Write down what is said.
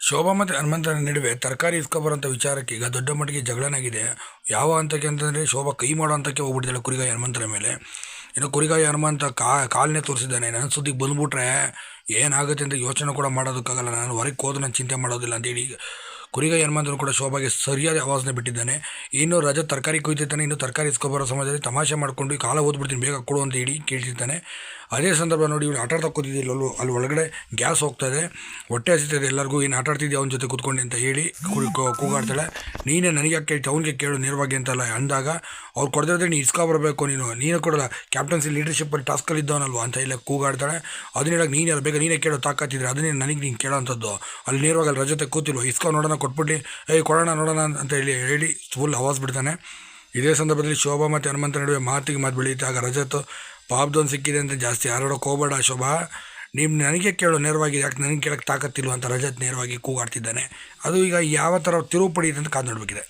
ಶೋಭಾ ಮತ್ತು ಹನುಮಂತನ ನಡುವೆ ತರಕಾರಿ ಇಸ್ಕೊಬರೋಂಥ ವಿಚಾರಕ್ಕೆ ಈಗ ದೊಡ್ಡ ಮಟ್ಟಿಗೆ ಜಗಳನಾಗಿದೆ ಯಾವ ಹಂತಕ್ಕೆ ಅಂತಂದರೆ ಶೋಭಾ ಕೈ ಮಾಡೋ ಹಂತಕ್ಕೆ ಹೋಗ್ಬಿಟ್ಟಿದ್ದಾಳೆ ಕುರಿಗಾಯಿ ಹನುಮಂತನ ಮೇಲೆ. ಇನ್ನು ಕುರಿಗಾಯಿ ಹನುಮಂತ ಕಾ ಕಾಲನ್ನೇ ತೋರಿಸಿದ್ದಾನೆ. ನನ್ನ ಸುದ್ದಿಗೆ ಬಂದ್ಬಿಟ್ರೆ ಏನಾಗುತ್ತೆ ಅಂತ ಯೋಚನೆ ಕೂಡ ಮಾಡೋದಕ್ಕಾಗಲ್ಲ. ನಾನು ಹೊರಗೆ ಹೋದ್ರೆ ನಾನು ಚಿಂತೆ ಮಾಡೋದಿಲ್ಲ ಅಂತೇಳಿ ಕುರಿಗಾಯಿ ಹನುಮಂತನು ಕೂಡ ಶೋಭಾಗೆ ಸರಿಯಾದ ಆವಾಸನೆ ಬಿಟ್ಟಿದ್ದಾನೆ. ಇನ್ನು ರಜ ತರಕಾರಿ ಕುಯ್ತಿರ್ತಾನೆ. ಇನ್ನು ತರಕಾರಿ ಇಸ್ಕೊಬರೋ ಸಮಯದಲ್ಲಿ ತಮಾಷೆ ಮಾಡ್ಕೊಂಡು ಕಾಲ ಓದ್ಬಿಡ್ತೀನಿ, ಬೇಗ ಕೊಡು ಅಂತ ಹೇಳಿ ಕೇಳ್ತಿರ್ತಾನೆ. ಅದೇ ಸಂದರ್ಭ ನೋಡಿ ಇವ್ನು ಆಟಾಡ್ತಾ ಕೂತಿದ್ದಿಲ್ಲ ಅಲ್ಲೂ, ಅಲ್ಲಿ ಒಳಗಡೆ ಗ್ಯಾಸ್ ಹೋಗ್ತಾ ಇದೆ, ಹೊಟ್ಟೆ ಹಸಿತದೆ, ಎಲ್ಲರಿಗೂ ಏನು ಆಟಾಡ್ತಿದ್ದೆ ಅವ್ನ ಜೊತೆ ಕೂತ್ಕೊಂಡು ಅಂತ ಹೇಳಿ ಕೂಗಾಡ್ತಾಳೆ. ನೀನೇ ನನಗೆ ಯಾಕೆ ಅವ್ನಿಗೆ ಕೇಳು ನೇರವಾಗಿ ಅಂತಲ್ಲ ಅಂದಾಗ ಅವ್ರು ಕೊಡದಿದ್ರೆ ನೀನು ಇಸ್ಕೋ ಬರಬೇಕು ನೀನು ನೀನು ಕೊಡಲ್ಲ ಕ್ಯಾಪ್ಟನ್ಸಿ ಲೀಡರ್ಶಿಪ್ಪಲ್ಲಿ ಟಾಸ್ಕಲ್ಲಿ ಇದ್ದವನಲ್ವ ಅಂತ ಇಲ್ಲ ಕೂಗಾಡ್ತಾಳೆ. ಅದನ್ನ ಹೇಳಕ್ಕೆ ನೀನು ಯಾರು ಬೇಗ ನೀನೇ ಕೇಳೋ ತಾಕತ್ತಿದ್ರೆ ಅದನ್ನೇ ನನಗೆ ನೀನು ಕೇಳೋ ಅಂಥದ್ದು. ಅಲ್ಲಿ ನೇರವಾಗಿ ಅಲ್ಲಿ ರಜತೆ ಕೂತಿಲ್ವ, ಇಸ್ಕೊ ನೋಡೋಣ ಕೊಟ್ಬಿಟ್ಟು, ಏಯ್, ಕೊಡೋಣ, ನೋಡೋಣ ಅಂತ ಹೇಳಿ ಹೇಳಿ ಫುಲ್ ಹವಾಸ್ ಬಿಡ್ತಾನೆ. ಇದೇ ಸಂದರ್ಭದಲ್ಲಿ ಶೋಭಾ ಮತ್ತು ಹನುಮಂತ ನಡುವೆ ಮಾತಿಗೆ ಮಾತು ಬೆಳೆಯುತ್ತೆ, ಆಗ ರಜತ್ ಪಾಪ್ದೊಂದು ಸಿಕ್ಕಿದೆ ಅಂತ ಜಾಸ್ತಿ ಹಾರಾಡೋ ಹೋಗಬೇಡ ಶೋಭಾ. ನಿಮ್ಮ ನನಗೆ ಕೇಳೋ ನೇರವಾಗಿ, ಯಾಕೆ ನನಗೆ ಕೇಳೋಕ್ಕೆ ತಾಕತ್ತಿಲ್ವ ಅಂತ ರಜತ್ ನೇರವಾಗಿ ಕೂಗಾಡ್ತಿದ್ದಾನೆ. ಅದು ಈಗ ಯಾವ ಥರ ತಿರುವು ಪಡೆಯುತ್ತೆ ಅಂತ ಕಾದು ನೋಡಬೇಕಿದೆ.